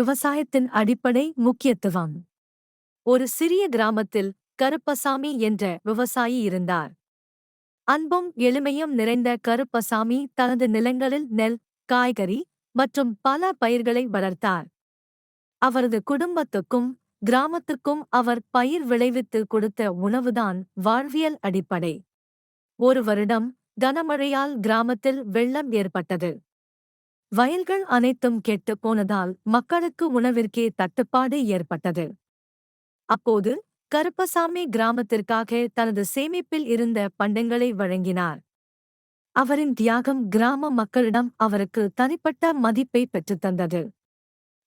விவசாயத்தின் அடிப்படை முக்கியத்துவம். ஒரு சிறிய கிராமத்தில் கருப்பசாமி என்ற விவசாயி இருந்தார். அன்பும் எளிமையும் நிறைந்த கருப்பசாமி தனது நிலங்களில் நெல் காய்கறி மற்றும் பல பயிர்களை வளர்த்தார். அவரது குடும்பத்துக்கும் கிராமத்துக்கும் அவர் பயிர் விளைவித்து கொடுத்த உணவுதான் வாழ்வியல் அடிப்படை. ஒரு வருடம் கனமழையால் கிராமத்தில் வெள்ளம் ஏற்பட்டது. வயல்கள் அனைத்தும் கெட்டுப் போனதால் மக்களுக்கு உணவிற்கே தட்டுப்பாடு ஏற்பட்டது. அப்போது கருப்பசாமி கிராமத்திற்காக தனது சேமிப்பில் இருந்த பண்டங்களை வழங்கினார். அவரின் தியாகம் கிராம மக்களிடம் அவருக்கு தனிப்பட்ட மதிப்பை பெற்றுத் தந்தது.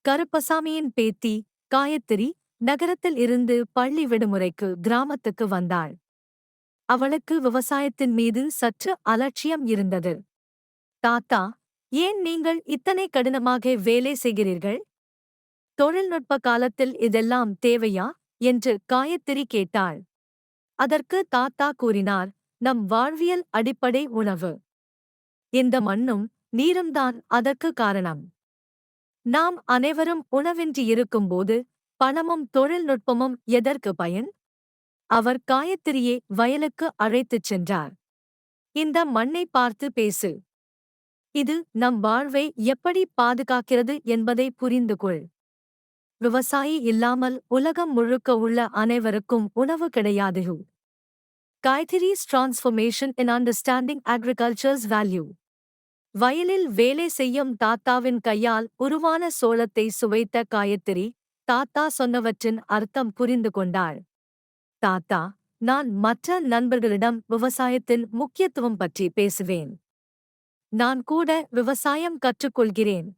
கருப்பசாமியின் பேத்தி காயத்திரி நகரத்தில் இருந்து பள்ளி விடுமுறைக்கு கிராமத்துக்கு வந்தாள். அவளுக்கு விவசாயத்தின் மீது சற்று அலட்சியம் இருந்தது. தாத்தா ஏன் நீங்கள் இத்தனை கடினமாக வேலை செய்கிறீர்கள்? தொழில்நுட்ப காலத்தில் இதெல்லாம் தேவையா? என்று காயத்திரி கேட்டாள். அதற்கு தாத்தா கூறினார் நம் வாழ்வியல் அடிப்படை உணவு. இந்த மண்ணும் நீரும்தான் அதற்கு காரணம். நாம் அனைவரும் உணவின்றி இருக்கும்போது பணமும் தொழில்நுட்பமும் எதற்கு பயன்? அவர் காயத்திரியை வயலுக்கு அழைத்துச் சென்றார். இந்த மண்ணை பார்த்து பேசு. இது நம் வாழ்வை எப்படி பாதுகாக்கிறது என்பதை புரிந்து கொள் விவசாயி இல்லாமல் உலகம் முழுக்க உள்ள அனைவருக்கும் உணவு கிடையாது. காய்கறிஸ் transformation in understanding agricultures value வயலில் வேலை செய்யும் தாத்தாவின் கையால் உருவான சோளத்தை சுவைத்த காயத்திரி தாத்தா சொன்னவற்றின் அர்த்தம் புரிந்து கொண்டாள். தாத்தா நான் மற்ற நண்பர்களிடம் விவசாயத்தின் முக்கியத்துவம் பற்றி பேசுவேன். நான் கூட விவசாயம் கற்றுக்கொள்கிறேன்.